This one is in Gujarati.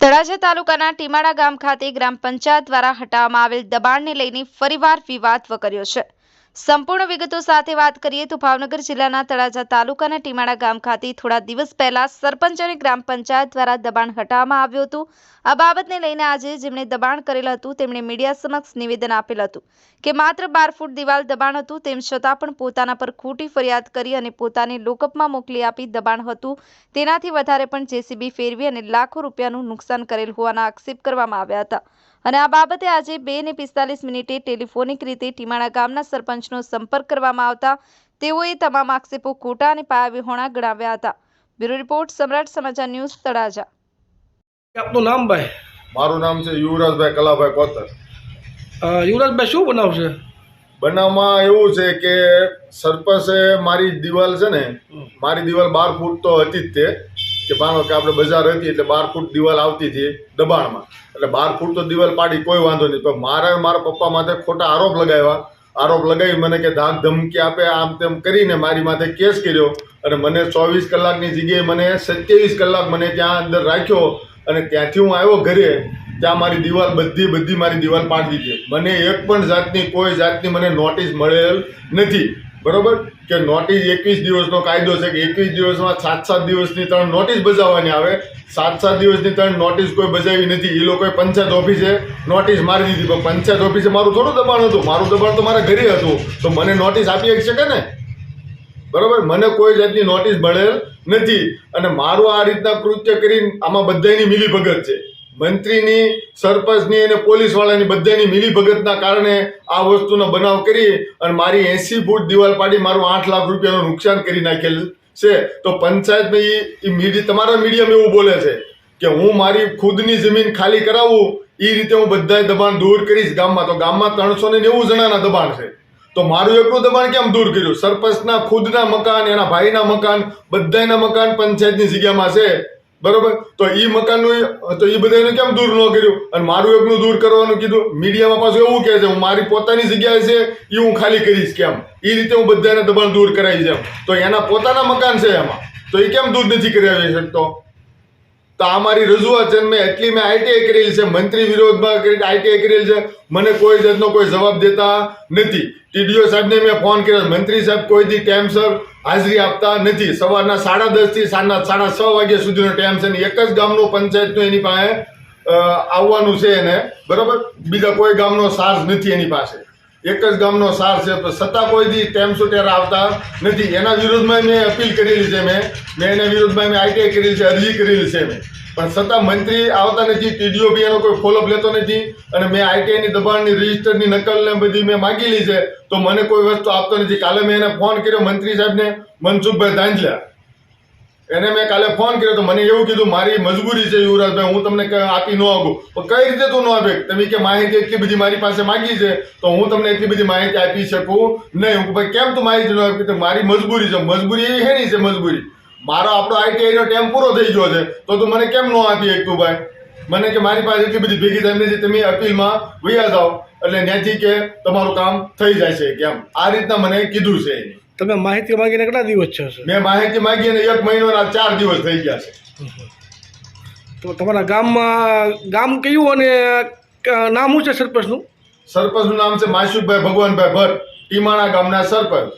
તળાજા તાલુકાના ટીમાડા ગામ ખાતે ગ્રામ પંચાયત દ્વારા હટાવવામાં આવેલ દબાણને લઈને ફરીવાર વિવાદ વકર્યો છે. સંપૂર્ણ વિગતો સાથે વાત કરીએ તો ભાવનગર જિલ્લાના તળાજા તાલુકાના ટીમાડા ગામ ખાતે થોડા દિવસ પહેલા સરપંચ અને ગ્રામ પંચાયત દ્વારા દબાણ હટાવવામાં આવ્યું હતું. આ બાબતને લઈને આજે જેમણે દબાણ કરેલ હતું, તેમણે મીડિયા સમક્ષ નિવેદન આપેલ હતું કે માત્ર બાર ફૂટ દિવાલ દબાણ હતું, તેમ છતાં પણ પોતાના પર ખોટી ફરિયાદ કરી અને પોતાને લોકઅપમાં મોકલી આપી દબાણ હતું. તેનાથી વધારે પણ જેસીબી ફેરવી અને લાખો રૂપિયાનું નુકસાન કરેલ હોવાના આક્ષેપ કરવામાં આવ્યા હતા. અને આ બાબતે આજે બે ને પિસ્તાલીસ મિનિટે ટેલિફોનિક રીતે ટીમાણા ગામના સરપંચનો સંપર્ક કરવામાં આવતા તેઓએ તમામ આક્ષેપો ખોટા અને પાયાવિહોણા ગણાવ્યા હતા. બ્યુરો રિપોર્ટ સમ્રાટ સમાચાર ન્યૂઝ તળાજા. આપનું નામ ભાઈ? મારું નામ છે યુવરાજભાઈ કલાભાઈ કોતર. યુવરાજભાઈ શું બનાવશે? બનાવમાં એવું છે કે સરપંચે મારી દિવાલ છે ને મારી દિવાલ બાર ફૂટ તો હતી જ તે. કે માનો કે આપણે બજાર હતી એટલે બાર ફૂટ દિવાલ આવતી હતી દબાણમાં. એટલે બાર ફૂટ તો દિવાલ પાડી કોઈ વાંધો નહીં. પણ મારે મારા પપ્પા માથે ખોટા આરોપ લગાવ્યા. આરોપ લગાવી મને કે ધાક ધમકી આપે, આમ તેમ કરીને મારી માથે કેસ કર્યો અને મને ચોવીસ કલાકની જગ્યાએ મને સત્યાવીસ કલાક મને ત્યાં અંદર રાખ્યો અને ત્યાંથી હું આવ્યો ઘરે, ત્યાં મારી દિવાલ બધી બધી મારી દિવાલ પાડી દીધી. મને એક પણ જાતની કોઈ જાતની મને નોટિસ મળેલ નથી. બરોબર? કે નોટિસ એકવીસ દિવસનો કાયદો છે કે એકવીસ દિવસમાં સાત સાત દિવસની ત્રણ નોટિસ બજાવવાની આવે. સાત સાત દિવસની ત્રણ નોટિસ કોઈ બજાવી નથી. એ લોકોએ પંચાયત ઓફિસે નોટિસ મારી દીધી. પણ પંચાયત ઓફિસે મારું થોડું દબાણ હતું. મારું દબાણ તો મારા ઘરે હતું. તો મને નોટિસ આપી શકે ને બરાબર? મને કોઈ જાતની નોટિસ મળેલ નથી. અને મારું આ રીતના કૃત્ય કરીને આમાં બધાની મિલીભગત છે. મંત્રીની, સરપંચની અને પોલીસવાળાની બધાની મિલીભગતના કારણે આ વસ્તુનો બનાવ કરી અને મારી એંસી ફૂટ દિવાલ પાડી મારું આઠ લાખ રૂપિયાનું નુકસાન કરી નાખેલ છે. તો પંચાયતમાં એ મીડિયા તમારા મીડિયામાં એવું બોલે છે કે હું મારી ખુદની જમીન ખાલી કરાવું એ રીતે હું બધા દબાણ દૂર કરીશ ગામમાં. તો ગામમાં ત્રણસો ને નેવું જણાના દબાણ છે. તો મારું એકલું દબાણ કેમ દૂર કર્યું? સરપંચના ખુદના મકાન, એના ભાઈના મકાન, બધાયના મકાન પંચાયતની જગ્યામાં છે. બરોબર? તો એ મકાનનું તો એ બધાને કેમ દૂર ન કર્યું? અને મારું એકનું દૂર કરવાનું કીધું. મીડિયામાં પાછું એવું કહે છે, હું મારી પોતાની જગ્યાએ છે એ હું ખાલી કરીશ કેમ? એ રીતે હું બધાને દબાણ દૂર કરાવી છે તો એના પોતાના મકાન છે એમાં. તો એ કેમ દૂર નથી કરાવી શકતો? તો આ મારી રજૂઆત છે મેં એટલી મેં આઈટીઆઈ કરેલી છે, મંત્રી વિરોધમાં કરી આઈટીઆઈ કરેલી છે. મને કોઈ જાતનો કોઈ જવાબ દેતા નથી. ટીડીઓ સાહેબને મેં ફોન કર્યો. મંત્રી સાહેબ કોઈ દી ટાઈમસર હાજરી આપતા નથી. સવારના સાડા દસથી સાંજના સાડા છ વાગ્યા સુધીનો ટાઈમ છે ને એક જ ગામનું પંચાયતનો એની પાસે આવવાનું છે એને. બરાબર? બીજા કોઈ ગામનો સાર્જ નથી એની પાસે. એક જ ગામનો સાર છે છતાં કોઈ દી ટેમ સુટેર આવતા નથી. એના વિરુદ્ધમાં મેં અપીલ કરેલી છે મેં. મેં એના વિરુદ્ધમાં મેં આઈટીઆઈ કરેલી છે, અરજી કરેલી છે મેં. પણ છતાં મંત્રી આવતા નથી, ટીડીઓ બી એનો કોઈ ફોલોઅપ લેતો નથી. અને મેં આઈટીઆઈની દબાણની રજીસ્ટરની નકલ ને બધી મેં માગેલી છે. તો મને કોઈ વસ્તુ આપતો નથી. કાલે મેં એને ફોન કર્યો મંત્રી સાહેબને, મનસુખભાઈ ધાંજલા. એને મેં કાલે ફોન કર્યો તો મને એવું કીધું, મારી મજબૂરી છે યુવરાજભાઈ, હું તમને આપી ન આપું પણ કઈ રીતે તું ન આપે? તમે કે માહિતી એટલી બધી મારી પાસે માંગી છે, તો હું તમને એટલી બધી માહિતી આપી શકું નહીં. હું ભાઈ, કેમ તું માહિતી ન આપી? મારી મજબૂરી છે. મજબૂરી એવી હેની છે મજબૂરી. મારો આપણો આઈટીઆઈ નો ટાઈમ પૂરો થઈ ગયો છે, તો તું મને કેમ ન આપી એક તું, ભાઈ? મને કે મારી પાસે એટલી બધી ભેગી થાય નથી તમે અપીલમાં વૈયા જાઓ. એટલે ત્યાંથી કે તમારું કામ થઈ જાય છે, કેમ? આ રીતના મને કીધું છે. એને. તમે માહિતી માંગીને કેટલા દિવસ છો? મેં માહિતી માંગી અને એક મહિનો ના ચાર દિવસ થઈ ગયા છે તો તમારા ગામમાં ગામ કયું અને નામ શું છે સરપંચનું સરપંચનું નામ છે માસુકભાઈ ભગવાનભાઈ ભટ્ટ ટીમાણા ગામના સરપંચ.